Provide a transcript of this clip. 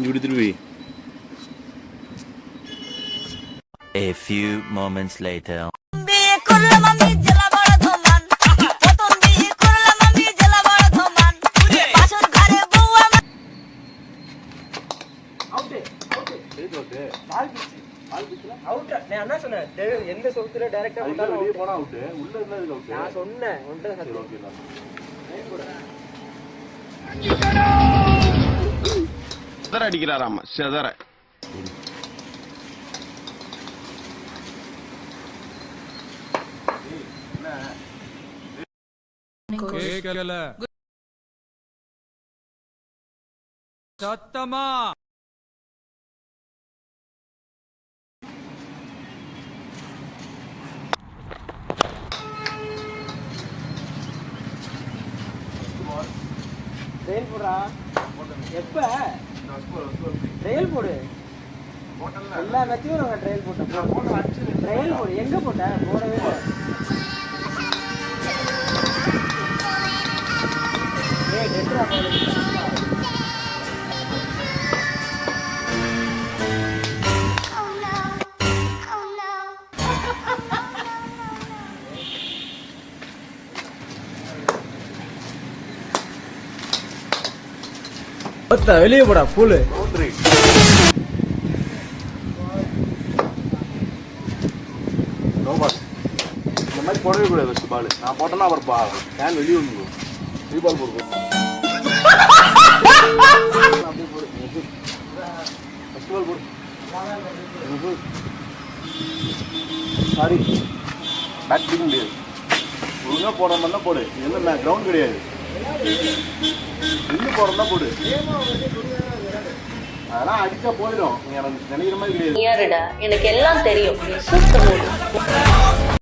இப்படி திருப்பி A few moments later. எந்த சொத்துல டைரக்டா வெளியே போனா அவுட் உள்ள இருந்தது அவுட் நான் சொன்னேன். உன்கிட்ட சத்தியம் ஓகே செதற அடிக்கிறாராமா செதற. கேட்கல சத்தமா? ட்ரையல் போடுறா எப்ப? ட்ரையல் போடு. எல்லா கட்சியும் நாங்கள் ட்ரையல் போட்டோம் ட்ரையல் போடு. எங்கே போட்ட? போடவே இல்லை. ஏ டெட்ரா போடு. வெளியே போடா பூலு நோ பால் இந்த மாதிரி போடவே கூடாது ஃபஸ்ட் பால் நான் போட்டேன்னா அப்புறம் பா ஃபேன் வெளியே வந்து ரீ பால் போடுவோம் ஃபஸ்ட் பால் போடு. சாரி பேட் பிடிக்க முடியாது ஒழுங்காக போடுற தான் போடு. என்ன கிரவுண்ட் கிடையாது. இன்னும் போடுறதா போடு. அதெல்லாம் அடிச்சா போயிடும். நீ எனக்கு நினைக்கிற மாதிரி எனக்கு எல்லாம் தெரியும்.